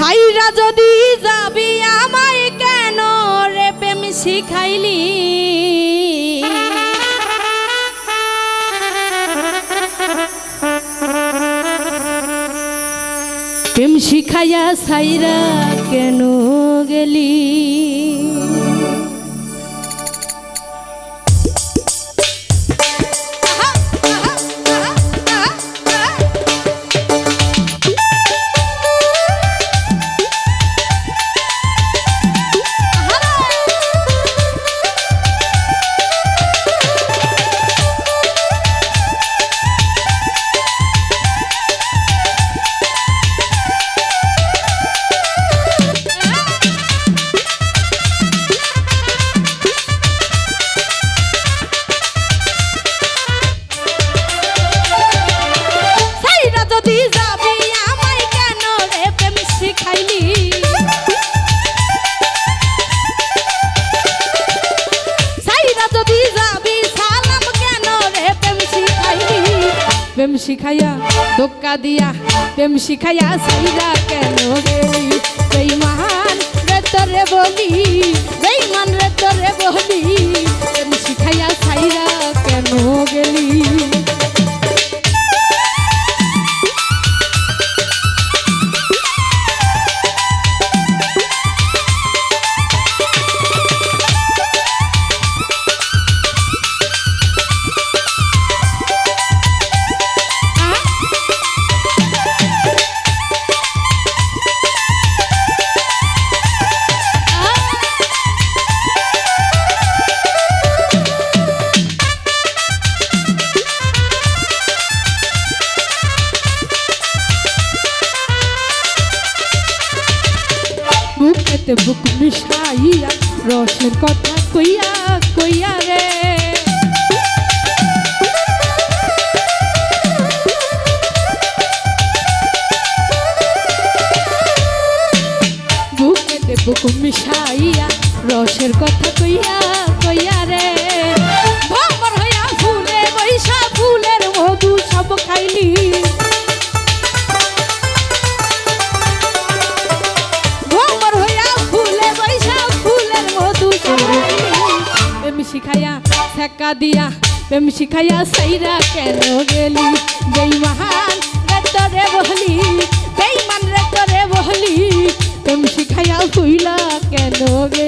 সাইরা যদি যাবি আমায় কেন রে প্রেম শিখাইলি? প্রেম শিখাইয়া সাইরা কেন গেলি? প্রেম শিখাইয়া, ধোকা দিয়া প্রেম শিখাইয়া সাইরা কেন গেলি মহান রে তোরে বলি বেইমান রে তোরে বলি, প্রেম বুকেতে বুক মিশাইয়া রসের কথা কইয়া কইয়া রে। শিখাইয়া, ছেকা দিয়া, প্রেম শিখাইয়া সাইরা কেন গেলি? বেইমান রে বহলি বেইমান রে বহলি, প্রেম শিখাইয়া ফুইলা কেন গেলি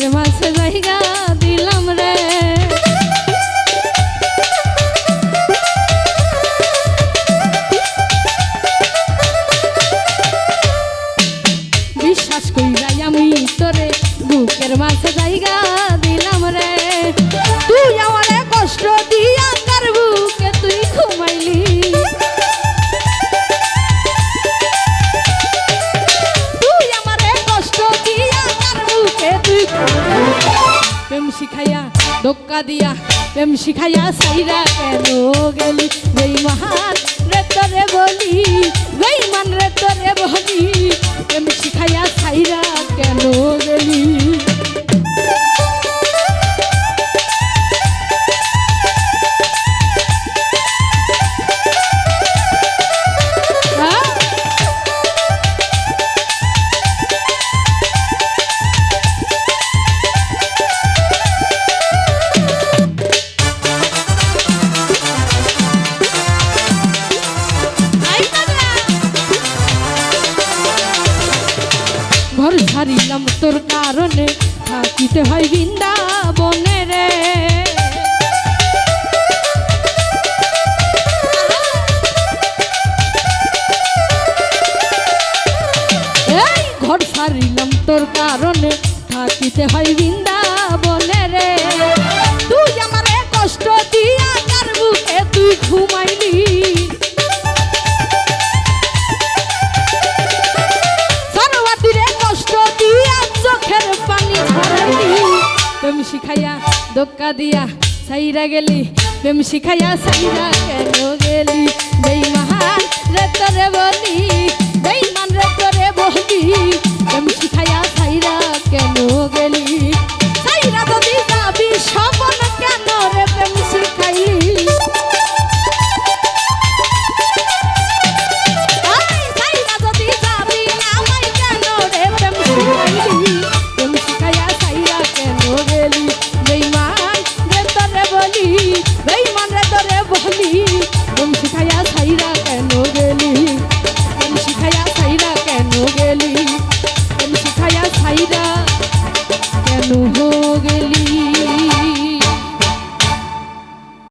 বুকের মাঝে জায়গা দিলাম রে। বিশ্বাস কইরা আমি তোরে বুকের মাঝে জায়গা ধোক্কা দিয়া প্রেম শিখাইয়া সাইরা কেন গেলি? বেইমান রে তোরে বলি বেইমান রে তোরে বলি, প্রেম শিখাইয়া ঘর ছাড়িলাম তোর কারণে। থাকিতে হয় বৃন্দাবনে রে। ঘর ছাড়িলাম তোর কারণে। থাকিতে হয় বৃন্দাবনে রে। তুই আমার কষ্ট দিয়া কার বুকে তুই ঘুমাই ধোকা দিয়া সাইরা গেলি, প্রেম শিখাইয়া সাইরা কেন গেলি? বেইমান রে তোরে বলি বেইমান রে তোরে বলি, প্রেম শিখাইয়া সাইরা কেন গেলি?